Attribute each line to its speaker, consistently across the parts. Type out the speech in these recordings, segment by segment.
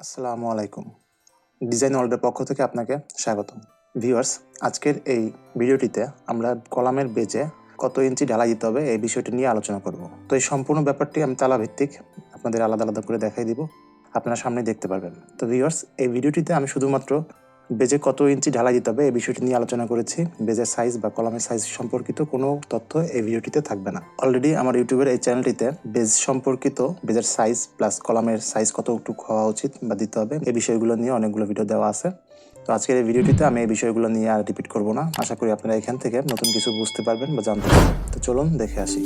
Speaker 1: আসসালামু আলাইকুম। ডিজাইন ওয়ার্ল্ডের পক্ষ থেকে আপনাকে স্বাগতম। ভিউয়ার্স আজকের এই ভিডিওটিতে আমরা কলামের বেজে কত ইঞ্চি ঢালাই দিতে হবে এই বিষয়টি নিয়ে আলোচনা করব। তো এই সম্পূর্ণ ব্যাপারটি আমি তালা ভিত্তিক আপনাদের আলাদা আলাদা করে দেখাই দিব। আপনারা সামনে দেখতে পারবেন। তো ভিউয়ার্স এই ভিডিওটিতে আমি শুধুমাত্র বেজে কত ইঞ্চি ঢালাই দিতে হবে এই বিষয়টি নিয়ে আলোচনা করেছি। বেজের সাইজ বা কলামের সাইজ সম্পর্কিত কোনো তথ্য এই ভিডিওটিতে থাকবে না। অলরেডি আমার ইউটিউবের এই চ্যানেলটিতে বেজ সম্পর্কিত, বেজের সাইজ প্লাস কলামের সাইজ কতটুকু হওয়া উচিত বা দিতে হবে এই বিষয়গুলো নিয়ে অনেকগুলো ভিডিও দেওয়া আছে। তো আজকের এই ভিডিওটিতে আমি এই বিষয়গুলো নিয়ে আর রিপিট করব না। আশা করি আপনারা এখান থেকে নতুন কিছু বুঝতে পারবেন বা জানতে পারবেন। তো চলুন দেখে আসি।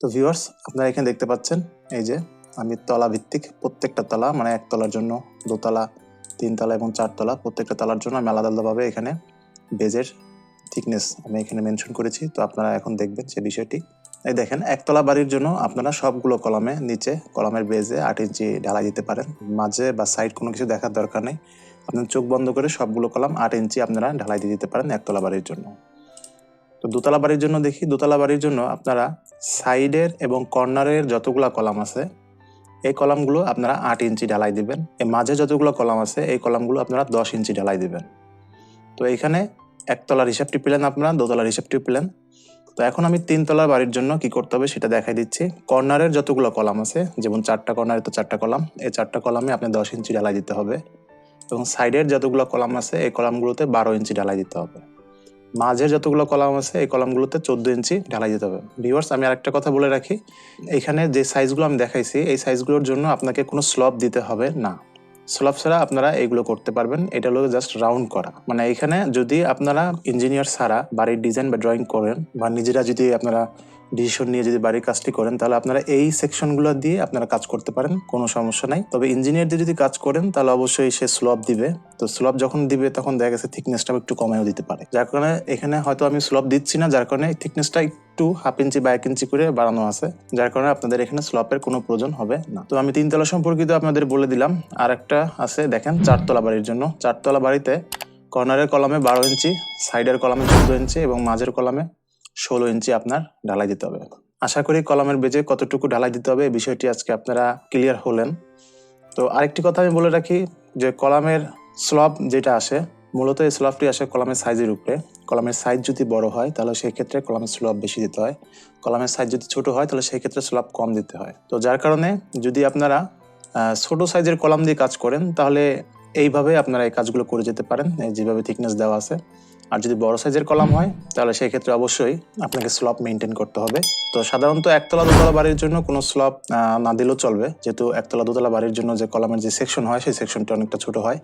Speaker 1: তো ভিউয়ার্স আপনারা এখানে দেখতে পাচ্ছেন, এই যে আমি তলা ভিত্তিক প্রত্যেকটা তলা মানে এক তলার জন্য দোতলা তিনতলা এবং চারতলা প্রত্যেকটা তলার জন্য আমি আলাদা আলাদাভাবে এখানে বেজের থিকনেস আমি এখানে মেনশন করেছি। তো আপনারা এখন দেখবেন সে বিষয়টি। এই দেখেন একতলা বাড়ির জন্য আপনারা সবগুলো কলামে নিচে, কলামের বেজে আট ইঞ্চি ঢালাই দিতে পারেন। মাঝে বা সাইড কোনো কিছু দেখার দরকার নেই। আপনার চোখ বন্ধ করে সবগুলো কলাম আট ইঞ্চি আপনারা ঢালাই দিয়ে দিতে পারেন একতলা বাড়ির জন্য। তো দোতলা বাড়ির জন্য দেখি, দোতলা বাড়ির জন্য আপনারা সাইডের এবং কর্নারের যতগুলা কলাম আছে, এই কলামগুলো আপনারা আট ইঞ্চি ঢালাই দিবেন। এই মাঝে যতগুলো কলাম আছে, এই কলামগুলো আপনারা দশ ইঞ্চি ঢালাই দিবেন। তো এখানে একতলার হিসাবটি পেলেন আপনারা, দোতলার হিসাবটি পেলেন। তো এখন আমি তিনতলার বাড়ির জন্য কি করতে হবে সেটা দেখাই দিচ্ছি। কর্নারের যতগুলো কলাম আছে, যেমন চারটা কর্নারে তো চারটা কলাম, এই চারটা কলামে আপনি দশ ইঞ্চি ঢালাই দিতে হবে। এবং সাইডের যতগুলো কলাম আছে, এই কলামগুলোতে বারো ইঞ্চি ঢালাই দিতে হবে। মাঝের যতগুলো কলাম আছে, এই কলামগুলোতে চোদ্দ ইঞ্চি ঢালাই দিতে হবে। ভিউয়ার্স আমি আরেকটা কথা বলে রাখি, এখানে যে সাইজগুলো আমি দেখাইছি, এই সাইজগুলোর জন্য আপনাকে কোনো স্লব দিতে হবে না। স্লব ছাড়া আপনারা এইগুলো করতে পারবেন, এটা হলো জাস্ট রাউন্ড করা। মানে এখানে যদি আপনারা ইঞ্জিনিয়ার ছাড়া বাড়ির ডিজাইন বা ড্রয়িং করেন, বা নিজেরা যদি আপনারা ডিসিশন নিয়ে যদি বাড়ির কাজটি করেন, তাহলে আপনারা এই সেকশনগুলো দিয়ে আপনারা কাজ করতে পারেন, কোনো সমস্যা নাই। তবে ইঞ্জিনিয়ার দিয়ে যদি কাজ করেন, তাহলে অবশ্যই সে স্লব দিবে। তো স্লব যখন দিবে, তখন দেখা গেছে থিকনেসটা একটু কমেও দিতে পারে। যার কারণে এখানে হয়তো আমি স্লব দিচ্ছি না, যার কারণে থিকনেসটা একটু হাফ ইঞ্চি বা এক ইঞ্চি করে বাড়ানো আছে। যার কারণে আপনাদের এখানে স্লপের কোনো প্রয়োজন হবে না। তো আমি তিনতলা সম্পর্কিত আপনাদের বলে দিলাম। আর একটা আছে, দেখেন, চারতলা বাড়ির জন্য। চারতলা বাড়িতে কর্নারের কলামে বারো ইঞ্চি সাইডের কলামে চোদ্দ ইঞ্চি এবং মাঝের কলামে ষোলো ইঞ্চি আপনার ঢালাই দিতে হবে। আশা করি কলামের বেজে কতটুকু ঢালাই দিতে হবে বিষয়টি আজকে আপনারা ক্লিয়ার হলেন। তো আরেকটি কথা আমি বলে রাখি যে কলামের স্লব যেটা আসে, মূলত এই স্লবটি আসে কলামের সাইজের উপরে। কলামের সাইজ যদি বড় হয় তাহলে সেই ক্ষেত্রে কলামের স্লব বেশি দিতে হয়। কলামের সাইজ যদি ছোট হয় তাহলে সেই ক্ষেত্রে স্লব কম দিতে হয়। তো যার কারণে যদি আপনারা ছোট সাইজের কলাম দিয়ে কাজ করেন তাহলে এইভাবে আপনারা এই কাজগুলো করে যেতে পারেন। যেভাবে থিকনেস দেওয়া আছে। আর যদি বড় সাইজের কলাম হয়, তাহলে সেই ক্ষেত্রে অবশ্যই আপনাকে স্লপ মেনটেন করতে হবে। তো সাধারণত একতলা দোতলা বাড়ির জন্য কোনো স্লপ না দিলেও চলবে। যেহেতু একতলা দোতলা বাড়ির জন্য যে কলামের যে সেকশন হয়, সেই সেকশনটা অনেকটা ছোট হয়।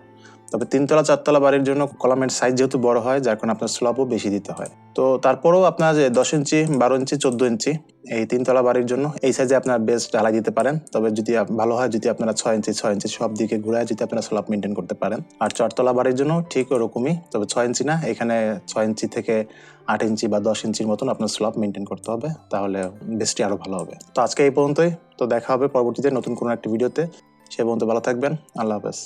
Speaker 1: তবে তিনতলা, চারতলা বাড়ির জন্য কলামের সাইজ যেহেতু বড় হয়, যার কারণে আপনার স্লপও বেশি দিতে হয়। তো তারপরেও আপনার যে দশ ইঞ্চি, বারো ইঞ্চি, চোদ্দ ইঞ্চি, এই তিনতলা বাড়ির জন্য এই সাইজে আপনার বেস ঢালাই দিতে পারেন। তবে যদি ভালো হয় যদি আপনারা ছয় ইঞ্চি ছয় ইঞ্চি সব দিকে ঘুরায় যদি আপনারা স্লপ মেনটেন করতে পারেন। আর চারতলা বাড়ির জন্য ঠিক ওরকমই, তবে ছয় ইঞ্চি না, এখানে ছয় ইঞ্চি থেকে আট ইঞ্চি বা দশ ইঞ্চির মতন আপনার স্লপ মেনটেন করতে হবে, তাহলে বেসটি আরও ভালো হবে। তো আজকে এই পর্যন্তই, তো দেখা হবে পরবর্তীতে নতুন কোনো একটা ভিডিওতে সে পর্যন্ত ভালো থাকবেন, আল্লাহ হাফেজ।